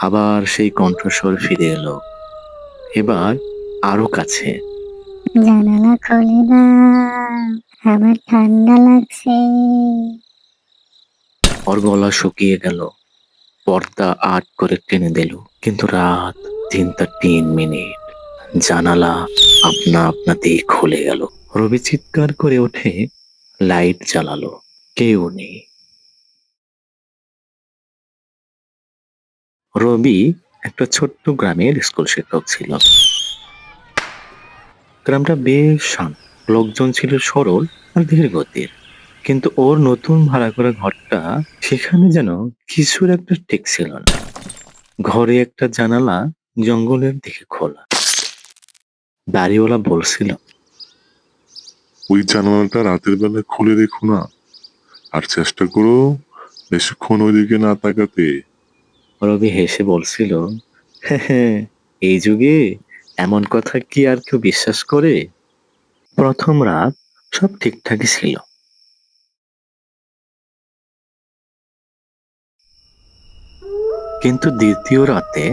আবার সেই কণ্ঠস্বর ফিরে এলো। এবার আরও কাছে। জানালা খোলে না আমার ঠান্ডা লাগছে। ওর গলা শুকিয়ে গেল। পর্দা আট করে টেনে দিল। কিন্তু রাত তিনটা তিন মিনিট। জানালা আপনা আপনাতেই খুলে গেল। রবি চিৎকার করে ওঠে লাইট জ্বালালো। কেউ নেই। রবি একটা ছোট্ট গ্রামের স্কুল শিক্ষক ছিল। গ্রামটা বেশ শান্ত, লোকজন ছিল সরল আর ধীর গতির। কিন্তু ওর নতুন ভাড়া করা ঘরটা সেখানে যেন কিছুর একটা ঠিক ছিল না। ঘরে একটা জানালা জঙ্গলের দিকে খোলা। বাড়িওয়ালা বলছিল, ওই জানালাটা রাতের বেলা খুলে রেখো না, আর চেষ্টা করো বেশিক্ষণ ওইদিকে না তাকাতে। রবি হেসে বলছিল "হ্যাঁ, এই যুগে এমন কথা কি আর কেউ বিশ্বাস করে? প্রথম রাত সব ঠিকঠাকই ছিল। কিন্তু দ্বিতীয় রাতে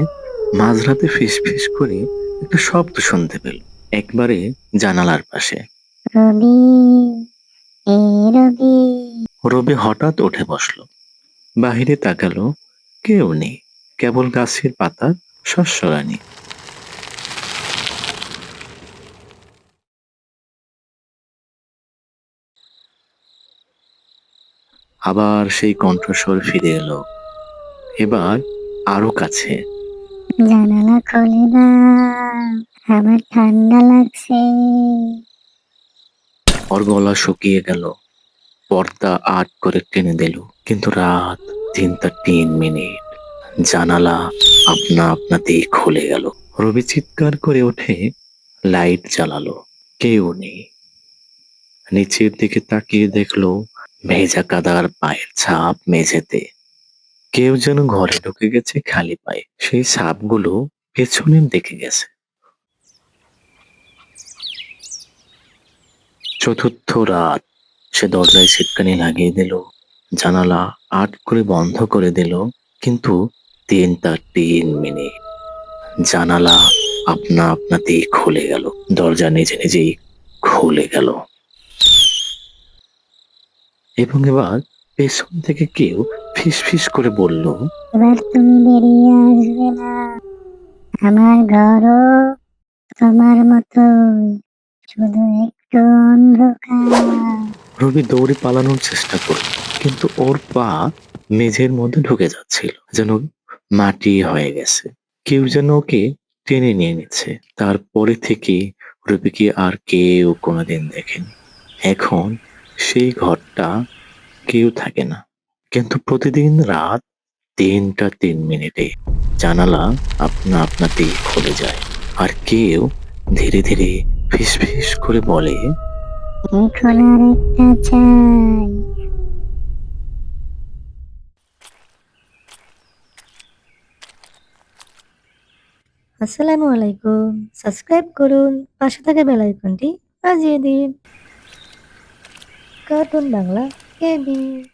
মাঝরাতে ফিস ফিস করে একটা শব্দ শুনতে পেল একবারে জানালার পাশে। রবি হঠাৎ উঠে বসল বাহিরে তাকালো কেউ নেই কেবল গাছের পাতা শস্যরানি আবার সেই কণ্ঠস্বর ফিরে এলো। এবার আরও কাছে। জানালা খোলে না আমার ঠান্ডা লাগছে। ওর গলা শুকিয়ে গেল পর্দা আট করে টেনে দিল কিন্তু রাত তিনটা তিন মিনিট। জানালা আপনা আপনাতেই খুলে গেল। রবি চিৎকার করে ওঠে লাইট জ্বালালো। কেউ নেই। নিচের দিকে তাকিয়ে দেখল ভেজা কাদার পায়ের ছাপ মেঝেতে। কেউ যেন ঘরে ঢুকে গেছে খালি পায়ে। সেই ছাপগুলো পেছনের দিকে গেছে। চতুর্থ রাত। সে দরজায় সিটকানি লাগিয়ে দিল। জানালা আট করে বন্ধ করে দিল, কিন্তু তিনটা তিন মিনিট। জানালা আপনা আপনাতেই খুলে গেল, দরজা নিজে নিজেই খুলে গেল। এবং এবার পেছন থেকে কেউ ফিস ফিস করে বলল, এবার তুমি বেরিয়ে আসবে না। আমার ঘরও তোমার মতো শুধু একটু অন্ধকার। রবি দৌড়ে পালানোর চেষ্টা করল কিন্তু ওর পা মেঝের মধ্যে ঢুকে যাচ্ছিল, যেন মাটি হয়ে গেছে। কেউ যেন ওকে টেনে নিয়ে নিচ্ছে। তারপরে থেকে রবিকে আর কেউ কোনোদিন দেখেনি। এখন সেই ঘরটা কেউ থাকে না। কিন্তু প্রতিদিন রাত তিনটা তিন মিনিটে জানালা আপনা আপনাতেই খুলে যায়। আর কেউ ধীরে ধীরে ফিস ফিস করে বলে একটা আসসালামু আলাইকুম। সাবস্ক্রাইব করুন। পাশে বেল আইকনটি বাজিয়ে দিন। কার্টুন বাংলা কেবি